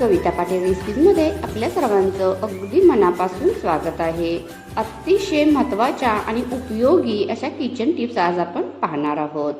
कविता पाटील रेसिपीमध्ये आपल्या सर्वांचं अगदी मनापासून स्वागत आहे. अतिशय महत्त्वाच्या आणि उपयोगी अशा किचन टिप्स आज आपण पाहणार आहोत.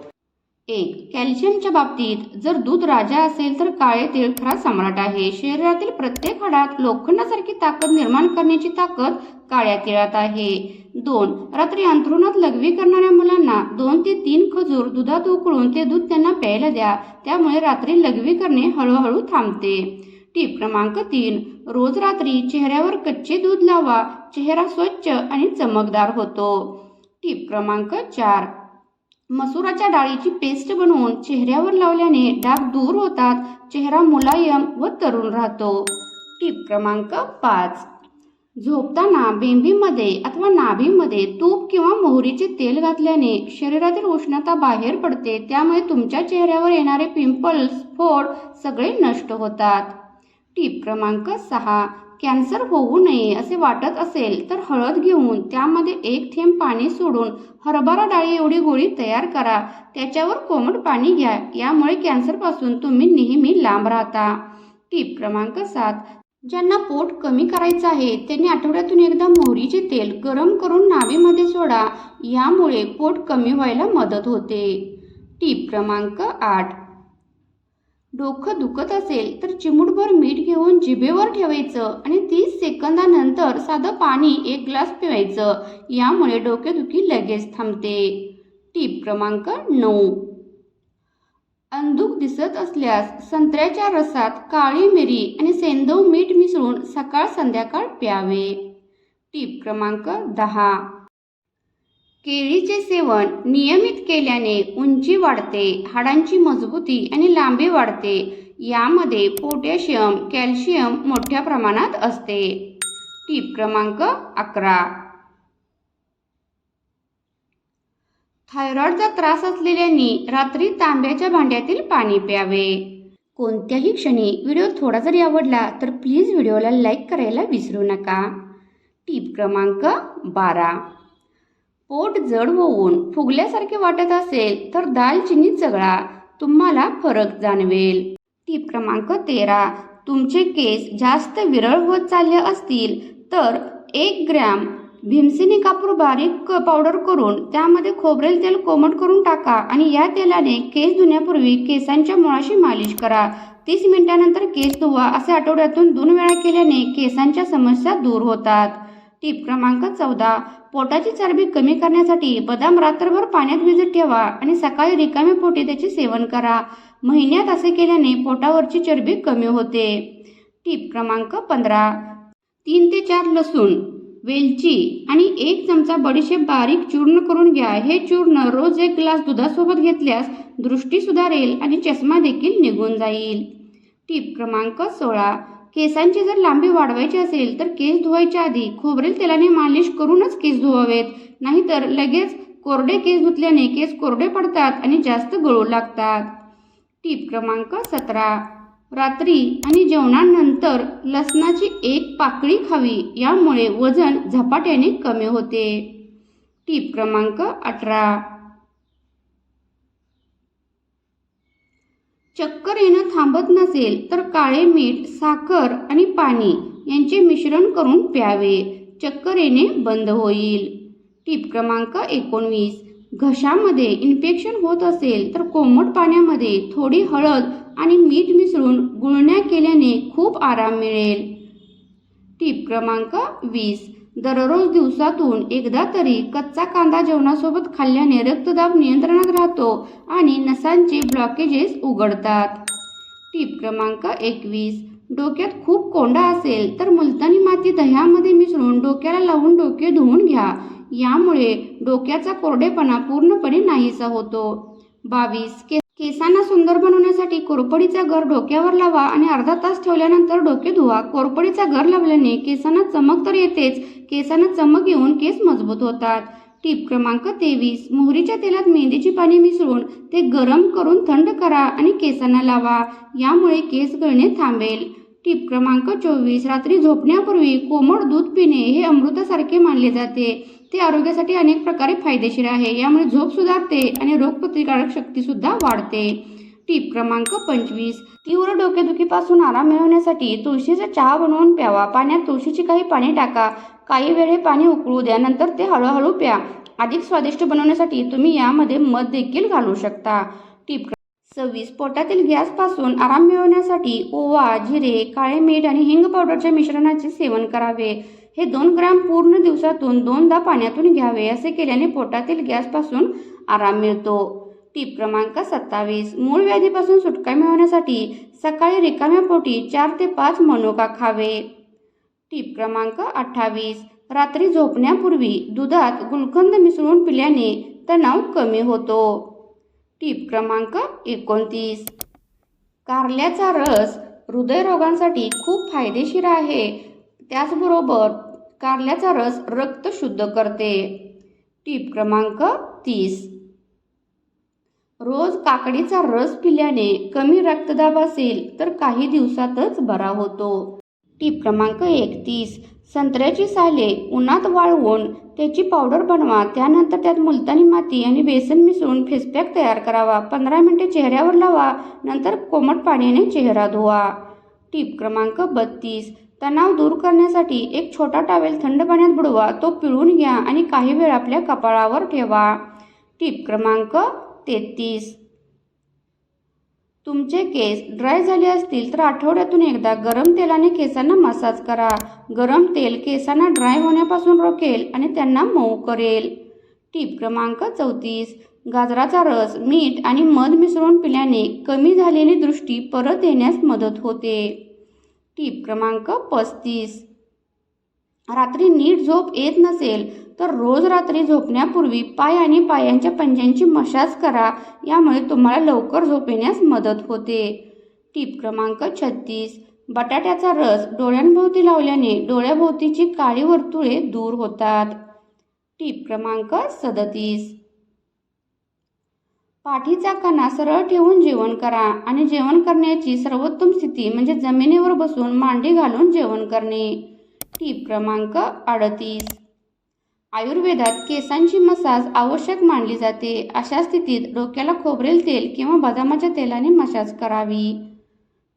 एक कॅल्शियमच्या बाबतीत जर दूध राजा असेल तर काळे तीळ खरा सम्राट आहे. शरीरातील प्रत्येक हाडात लोखंडासारखी ताकद निर्माण करण्याची ताकद काळ्या तिळात आहे. दोन रात्री अंथरुणात लघवी करणाऱ्या मुलांना दोन ते तीन खजूर दुधात उकळून ते दूध त्यांना प्यायला द्या. त्यामुळे रात्री लघवी करणे हळूहळू थांबते. टीप क्रमांक तीन रोज रात्री चेहऱ्यावर कच्चे दूध लावा चेहरा स्वच्छ आणि चमकदार होतो. टीप क्रमांक चार. मसुराच्या डाळीची पेस्ट बनवून चेहऱ्यावर लावल्याने डाग दूर होतात चेहरा मुलायम व तरुण राहतो. टीप क्रमांक पाच. झोपताना बेंबीमध्ये अथवा नाभीमध्ये तूप किंवा मोहरीचे तेल घातल्याने शरीरातील उष्णता बाहेर पडते त्यामुळे तुमच्या चेहऱ्यावर येणारे पिंपल्स फोड सगळे नष्ट होतात. टीप क्रमांक सहा. कॅन्सर होऊ नये असे वाटत असेल तर हळद घेऊन त्यामध्ये एक थेंब पाणी सोडून हरभरा डाळी एवढी गोळी तयार करा. त्याच्यावर कोमट पाणी घ्या. यामुळे कॅन्सरपासून तुम्ही नेहमी लांब राहता. टीप क्रमांक सात. ज्यांना पोट कमी करायचं आहे त्यांनी आठवड्यातून एकदा मोहरीचे तेल गरम करून नावेमध्ये सोडा. यामुळे पोट कमी व्हायला मदत होते. टीप क्रमांक आठ. डोकं दुखत असेल तर चिमूटभर मीठ घेऊन जिभेवर ठेवायचं आणि तीस सेकंदानंतर साधं पाणी एक ग्लास पिवायचं. यामुळे डोकेदुखी लगेच थांबते. टीप क्रमांक नऊ. अंधुक दिसत असल्यास संत्र्याच्या रसात काळी मिरी आणि सेंदव मीठ मिसळून सकाळ संध्याकाळ प्यावे. टीप क्रमांक दहा. केळीचे सेवन नियमित केल्याने उंची वाढते हाडांची मजबूती आणि लांबी वाढते. यामध्ये पोटॅशियम कॅल्शियम मोठ्या प्रमाणात असते. टीप क्रमांक अकरा. थायरॉइडचा त्रास असलेल्यांनी रात्री तांब्याच्या भांड्यातील पाणी प्यावे. कोणत्याही क्षणी व्हिडिओ थोडा जरी आवडला तर प्लीज व्हिडिओला लाईक करायला विसरू नका. टीप क्रमांक बारा. पोट जड होऊन फुगल्यासारखे वाटत असेल तर दालचिनी चगळा. तुम्हाला फरक जाणवेल. टीप क्रमांक तेरा. तुमचे केस जास्त विरळ होत चालले असतील तर एक ग्रॅम भीमसेनी कापूर बारीक क- पावडर करून त्यामध्ये खोबरेल तेल कोमट करून टाका आणि या तेलाने केस धुण्यापूर्वी केसांच्या मुळाशी मालिश करा. तीस मिनिटानंतर केस धुवा असे आठवड्यातून दोन वेळा केल्याने केसांच्या समस्या दूर होतात. टीप क्रमांक चौदा. पोटाची चरबी कमी करण्यासाठी बदाम रात्रभर पाण्यात भिजत ठेवा आणि सकाळी रिकाम्या पोटी त्याचे सेवन करा. महिन्यात असे केल्याने पोटावरची चरबी कमी होते. टीप क्रमांक पंधरा. तीन ते चार लसूण वेलची आणि एक चमचा बडीशेप बारीक चूर्ण करून घ्या. हे चूर्ण रोज एक ग्लास दुधासोबत घेतल्यास दृष्टी सुधारेल आणि चष्मा देखील निघून जाईल. टीप क्रमांक सोळा. केसांची जर लांबी वाढवायची असेल तर केस धुवायच्या आधी खोबरेल तेलाने मालिश करूनच केस धुवावेत. नाहीतर लगेच कोरडे केस धुतल्याने केस कोरडे पडतात आणि जास्त गळू लागतात. टीप क्रमांक सतरा. रात्री आणि जेवणानंतर लसणाची एक पाकळी खावी यामुळे वजन झपाट्याने कमी होते. टीप क्रमांक अठरा. चक्कर येणं थांबत नसेल तर काळे मीठ साखर आणि पाणी यांचे मिश्रण करून प्यावे. चक्कर येणे बंद होईल. टीप क्रमांक एकोणवीस. घशामध्ये इन्फेक्शन होत असेल तर कोमट पाण्यामध्ये थोडी हळद आणि मीठ मिसळून गुळण्या केल्याने खूप आराम मिळेल. टीप क्रमांक वीस. दररोज दिवसातून एकदा तरी कच्चा कांदा जेवणासोबत खाल्ल्याने रक्तदाब नियंत्रणात राहतो आणि नसांचे ब्लॉकेजेस उघडतात. टीप क्रमांक एकवीस. डोक्यात खूप कोंडा असेल तर मुलतानी माती दह्यामध्ये मिसळून डोक्याला लावून डोके धुवून घ्या. यामुळे डोक्याचा कोरडेपणा पूर्णपणे नाहीसा होतो. बावीस. के केसांना सुंदर बनवण्यासाठी कोरपडीचा गर डोक्यावर लावा आणि अर्धा तास ठेवल्यानंतर डोके धुवा. कोरपडीचा गर लावल्याने केसांना चमक तर येतेच केसांना चमक येऊन केस मजबूत होतात. टीप क्रमांक तेवीस. मोहरीच्या तेलात मेहंदीची पाने मिसळून ते गरम करून थंड करा आणि केसांना लावा. यामुळे केस गळणे थांबेल. टीप क्रमांक चोवीस. रात्री झोपण्यापूर्वी कोमट दूध पिणे हे अमृतासारखे मानले जाते. ते आरोग्यासाठी अनेक प्रकारे फायदेशीर आहे. यामुळे झोप सुधारते आणि रोगप्रतिकारक शक्तीसुद्धा वाढते. टीप क्रमांक पंचवीस. तीव्र डोकेदुखीपासून आराम मिळवण्यासाठी तुळशीचा चहा बनवून प्यावा. पाण्यात तुळशीची काही पाने टाका. काही वेळ हे पाणी उकळू द्या. नंतर ते हळूहळू प्या. अधिक स्वादिष्ट बनवण्यासाठी तुम्ही यामध्ये मध देखील घालू शकता. टीप सव्वीस. पोटातील गॅसपासून आराम मिळवण्यासाठी ओवा जिरे काळे मीठ आणि हिंग पावडरच्या मिश्रणाचे सेवन करावे. हे दोन ग्राम पूर्ण दिवसातून दोनदा पाण्यातून घ्यावे असे केल्याने पोटातील गॅसपासून आराम मिळतो. टीप क्रमांक सत्तावीस. मूळ व्याधीपासून सुटका मिळवण्यासाठी सकाळी रिकाम्या पोटी चार ते पाच मनुका खावे. टीप क्रमांक अठ्ठावीस. रात्री झोपण्यापूर्वी दुधात गुलकंद मिसळून पिल्याने तणाव कमी होतो. टीप क्रमांक एकोणतीस. कारल्याचा रस हृदयरोगांसाठी खूप फायदेशीर आहे. त्याचबरोबर कारल्याचा रस रक्त शुद्ध करते. टीप क्रमांक तीस. रोज काकडीचा रस पिल्याने कमी रक्तदाब असेल तर काही दिवसातच बरा होतो. टीप क्रमांक एकतीस. संत्र्याची साले उन्हात वाळवून त्याची पावडर बनवा. त्यानंतर त्यात मुलतानी माती आणि बेसन मिसळून फेसपॅक तयार करावा. पंधरा मिनिटे चेहऱ्यावर लावा. नंतर कोमट पाण्याने चेहरा धुवा. टीप क्रमांक बत्तीस. तणाव दूर करण्यासाठी एक छोटा टॉवेल थंड पाण्यात बुडवा तो पिळून घ्या आणि काही वेळ आपल्या कपाळावर ठेवा. टीप क्रमांक तेहतीस. तुमचे केस ड्राय झाले असतील तर आठवड्यातून एकदा गरम तेलाने केसांना मसाज करा. गरम तेल केसांना ड्राय होण्यापासून रोखेल आणि त्यांना मऊ करेल. टीप क्रमांक चौतीस. गाजराचा रस मीठ आणि मध मिसळून पिल्याने कमी झालेली दृष्टी परत येण्यास मदत होते. टीप क्रमांक पस्तीस. रात्री नीट झोप येत नसेल तर रोज रात्री झोपण्यापूर्वी पाय आणि पायांच्या पंज्यांची मशाज करा. यामुळे तुम्हाला लवकर झोप येण्यास मदत होते. टीप क्रमांक छत्तीस. बटाट्याचा रस डोळ्यांभोवती लावल्याने डोळ्याभोवतीची काळी वर्तुळे दूर होतात. टीप क्रमांक सदतीस. पाठीचा कणा सरळ ठेवून जेवण करा आणि जेवण करण्याची सर्वोत्तम स्थिती म्हणजे जमिनीवर बसून मांडी घालून जेवण करणे. टीप क्रमांक अडतीस. आयुर्वेदात केसांची मसाज आवश्यक मानली जाते. अशा स्थितीत डोक्याला खोबरेल तेल किंवा बदामाच्या तेलाने मसाज करावी.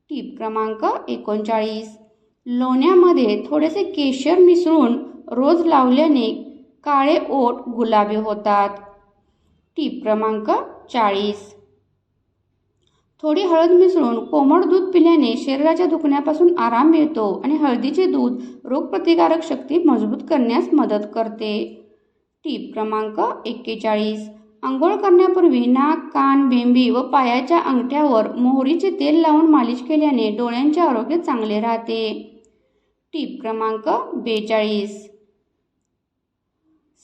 टीप क्रमांक एकोणचाळीस. लोण्यामध्ये थोडेसे केशर मिसळून रोज लावल्याने काळे ओठ गुलाबी होतात. टीप क्रमांक चाळीस. थोडी हळद मिसळून कोमट दूध पिल्याने शरीराच्या दुखण्यापासून आराम मिळतो आणि हळदीचे दूध रोगप्रतिकारक शक्ती मजबूत करण्यास मदत करते. टीप क्रमांक एक्केचाळीस. आंघोळ करण्यापूर्वी नाक कान बेंबी व पायाच्या अंगठ्यावर मोहरीचे तेल लावून मालिश केल्याने डोळ्यांचे आरोग्य चांगले राहते. टीप क्रमांक बेचाळीस.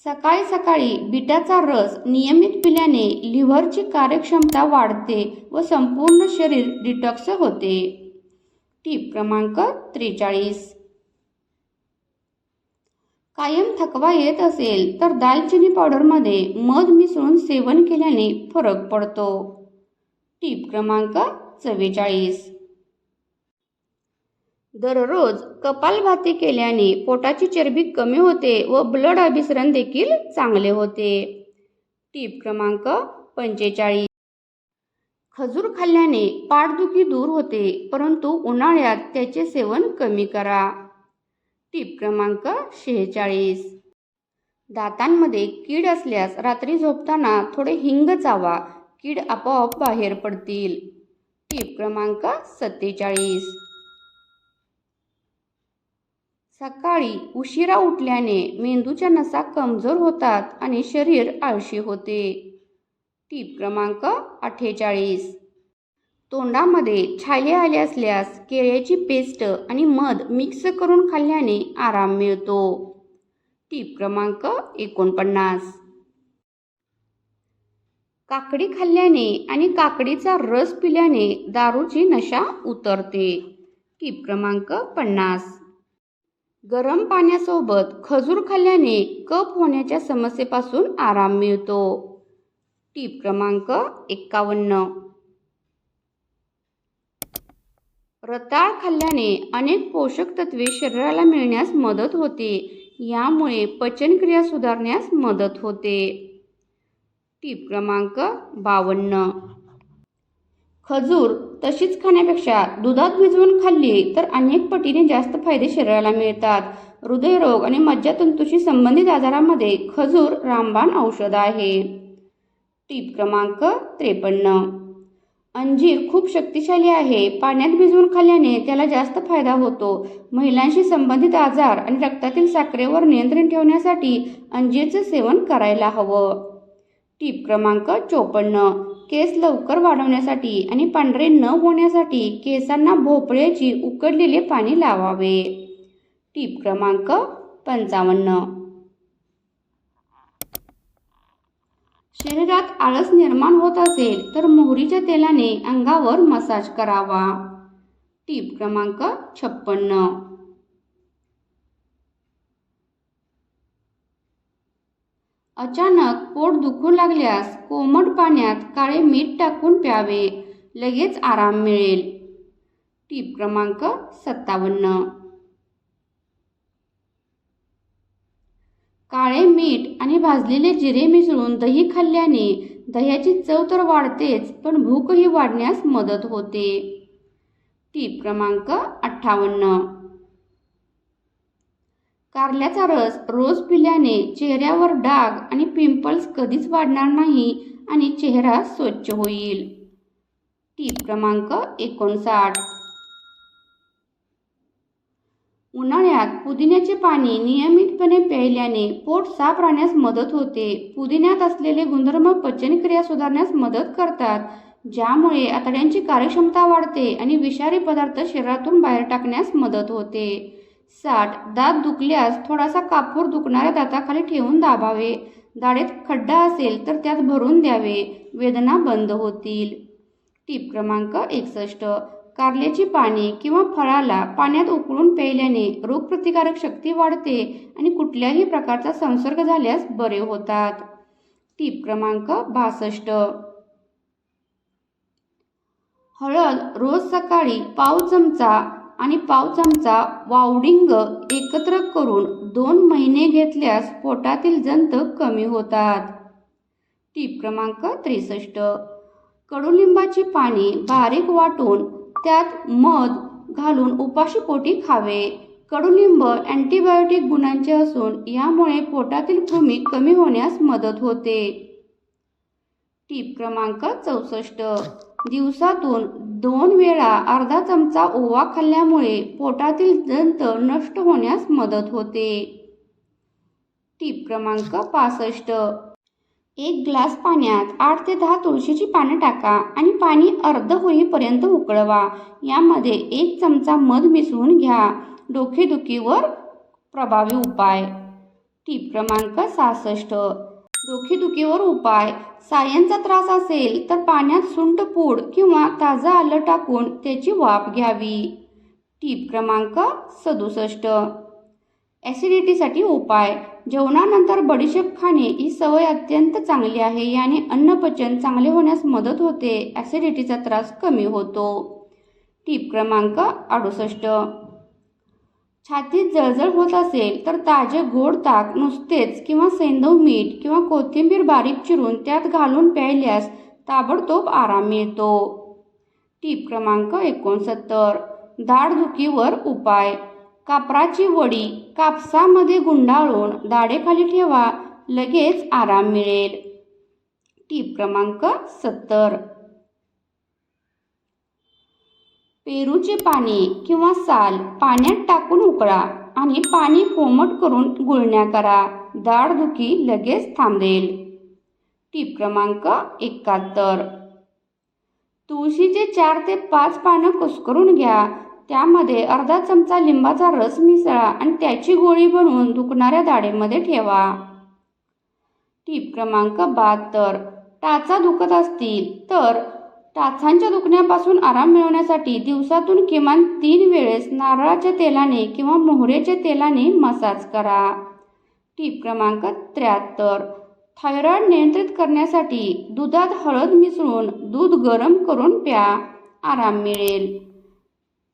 सकाळी सकाळी बिटाचा रस नियमित पिल्याने लिव्हरची कार्यक्षमता वाढते व संपूर्ण शरीर डिटॉक्स होते. टीप क्रमांक त्रेचाळीस. कायम थकवा येत असेल तर दालचिनी पावडरमध्ये मध मिसळून सेवन केल्याने फरक पडतो. टीप क्रमांक चव्वेचाळीस. दररोज कपालभाती केल्याने पोटाची चरबी कमी होते व ब्लड अभिसरण देखील चांगले होते. टीप क्रमांक पंचेचाळीस. खजूर खाल्ल्याने पाठदुखी दूर होते परंतु उन्हाळ्यात त्याचे सेवन कमी करा. टीप क्रमांक शेहेचाळीस. दातांमध्ये कीड असल्यास रात्री झोपताना थोडे हिंग चावा कीड आपोआप बाहेर पडतील. टीप क्रमांक सत्तेचाळीस. सकाळी उशिरा उठल्याने मेंदूच्या नसा कमजोर होतात आणि शरीर आळशी होते. टीप क्रमांक अठ्ठेचाळीस. तोंडामध्ये छाले आले असल्यास केळ्याची पेस्ट आणि मध मिक्स करून खाल्ल्याने आराम मिळतो. टीप क्रमांक एकोणपन्नास. काकडी खाल्ल्याने आणि काकडीचा रस पिल्याने दारूची नशा उतरते. टीप क्रमांक पन्नास. गरम पाण्यासोबत खजूर खाल्ल्याने कफ होण्याच्या समस्येपासून आराम मिळतो. टीप क्रमांक एक्कावन्न. रताळ खाल्ल्याने अनेक पोषक तत्वे शरीराला मिळण्यास मदत होते. यामुळे पचनक्रिया सुधारण्यास मदत होते. टीप क्रमांक बावन्न. खजूर तशीच खाण्यापेक्षा दुधात भिजवून खाल्ली तर अनेक पटीने जास्त फायदे शरीराला मिळतात. हृदयरोग आणि मज्जातंतूशी संबंधित आजारामध्ये खजूर रामबाण औषध आहे. टीप क्रमांक त्रेपन्न. अंजीर खूप शक्तिशाली आहे. पाण्यात भिजवून खाल्ल्याने त्याला जास्त फायदा होतो. महिलांशी संबंधित आजार आणि रक्तातील साखरेवर नियंत्रण ठेवण्यासाठी अंजीरचं सेवन करायला हवं. टीप क्रमांक चोपन्न. केस लवकर वाढवण्यासाठी आणि पांढरे न होण्यासाठी केसांना भोपळ्याची उकडलेले पाणी लावावे. टीप क्रमांक पंचावन्न. शरीरात आळस निर्माण होत असेल तर मोहरीच्या तेलाने अंगावर मसाज करावा. टीप क्रमांक छप्पन्न. अचानक पोट दुखू लागल्यास कोमट पाण्यात काळे मीठ टाकून प्यावे. लगेच आराम मिळेल. टीप क्रमांक सत्तावन्न. काळे मीठ आणि भाजलेले जिरे मिसळून दही खाल्ल्याने दह्याची चव तर वाढतेच पण भूकही वाढण्यास मदत होते. टीप क्रमांक अठ्ठावन्न. कारल्याचा रस रोज पिल्याने चेहऱ्यावर डाग आणि पिंपल्स कधीच वाढणार नाही आणि चेहरा स्वच्छ होईल. टीप क्रमांक एकोणसाठ. उन्हाळ्यात पुदिन्याचे पाणी नियमितपणे प्यायल्याने पोट साफ राहण्यास मदत होते. पुदिन्यात असलेले गुणधर्म पचनक्रिया सुधारण्यास मदत करतात ज्यामुळे आतड्यांची कार्यक्षमता वाढते आणि विषारी पदार्थ शरीरातून बाहेर टाकण्यास मदत होते. साठ दात दुखल्यास थोडासा कापूर दुखणाऱ्या दाताखाली ठेवून दाबावे. दाढेत खड्डा असेल तर त्यात भरून द्यावे. वेदना बंद होतील. टीप क्रमांक एकसष्ट. कारल्याची पाने किंवा फळाला पाण्यात उकळून प्यायल्याने रोगप्रतिकारक शक्ती वाढते आणि कुठल्याही प्रकारचा संसर्ग झाल्यास बरे होतात. टीप क्रमांक बासष्ट. हळद रोज सकाळी पाव चमचा आणि पाव चमचा वावडिंग एकत्र करून दोन महिने घेतल्यास पोटातील जंत कमी होतात. टीप क्रमांक त्रेसष्ट. कडुलिंबाची पाने बारीक वाटून त्यात मध घालून उपाशीपोटी खावे. कडुलिंब अँटीबायोटिक गुणांचे असून यामुळे पोटातील कृमी कमी होण्यास मदत होते. टीप क्रमांक चौसष्ट. दिवसातून दोन वेळा अर्धा चमचा ओवा खाल्ल्यामुळे पोटातील दंत नष्ट होण्यास मदत होते. टीप क्रमांक पासष्ट. एक ग्लास पाण्यात आठ ते दहा तुळशीची पानं टाका आणि पाणी अर्ध होईपर्यंत उकळवा. यामध्ये एक चमचा मध मिसळून घ्या. डोकेदुखीवर प्रभावी उपाय. टीप क्रमांक सहासष्ट. डोकेदुखीवर उपाय. सायांचा त्रास असेल तर पाण्यात सुंठ पूड किंवा ताजा आलं टाकून त्याची वाफ घ्यावी. टीप क्रमांक सदुसष्ट. ॲसिडिटीसाठी उपाय. जेवणानंतर बडीशेप खाणे ही सवय अत्यंत चांगली आहे. याने अन्नपचन चांगले होण्यास मदत होते. ॲसिडिटीचा त्रास कमी होतो. टीप क्रमांक अडुसष्ट. छातीत जळजळ होत असेल तर ताजे गोड ताक नुसतेच किंवा सेंदव मीठ किंवा कोथिंबीर बारीक चिरून त्यात घालून प्यायल्यास ताबडतोब आराम मिळतो. टीप क्रमांक एकोणसत्तर. दाढदुखीवर उपाय. कापराची वडी कापसामध्ये गुंडाळून दाढेखाली ठेवा लगेच आराम मिळेल. टीप क्रमांक सत्तर. पेरूचे पाने किंवा साल पाण्यात टाकून उकळा आणि पाणी कोमट करून गुळण्या करा. दाढदुखी लगेच थांबेल. टीप क्रमांक एकाहत्तर. तुळशीचे चार ते पाच पानं कुसकरून घ्या. त्यामध्ये अर्धा चमचा लिंबाचा रस मिसळा आणि त्याची गोळी बनवून दुखणाऱ्या दाढेमध्ये ठेवा. टीप क्रमांक बहात्तर. टाचा दुखत असतील तर टाचांच्या दुखण्यापासून आराम मिळवण्यासाठी दिवसातून किमान तीन वेळेस नारळाच्या तेलाने किंवा मोहरेच्या तेलाने मसाज करा. टीप क्रमांक त्र्याहत्तर. थायरॉईड नियंत्रित करण्यासाठी दुधात हळद मिसळून दूध गरम करून प्या. आराम मिळेल.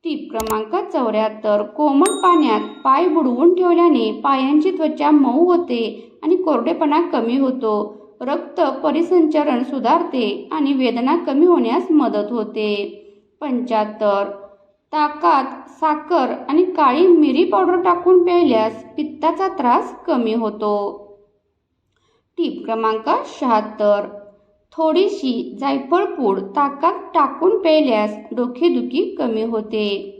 टीप क्रमांक चौऱ्याहत्तर. कोमट पाण्यात पाय बुडवून ठेवल्याने पायांची त्वचा मऊ होते आणि कोरडेपणा कमी होतो. रक्त परिसंचरण सुधारते आणि वेदना कमी होण्यास मदत होते. पंच्याहत्तर. ताकात साखर आणि काळी मिरी पावडर टाकून प्यायल्यास पित्ताचा त्रास कमी होतो. टीप क्रमांक शहात्तर. थोडीशी जायफळ पूड ताकात टाकून प्यायल्यास डोकेदुखी कमी होते.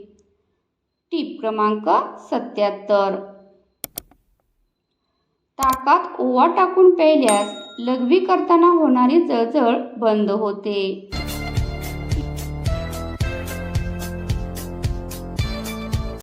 टीप क्रमांक सत्याहत्तर. ताकात ओवा टाकून प्यायल्यास लघवी करताना होणारी जळजळ बंद होते.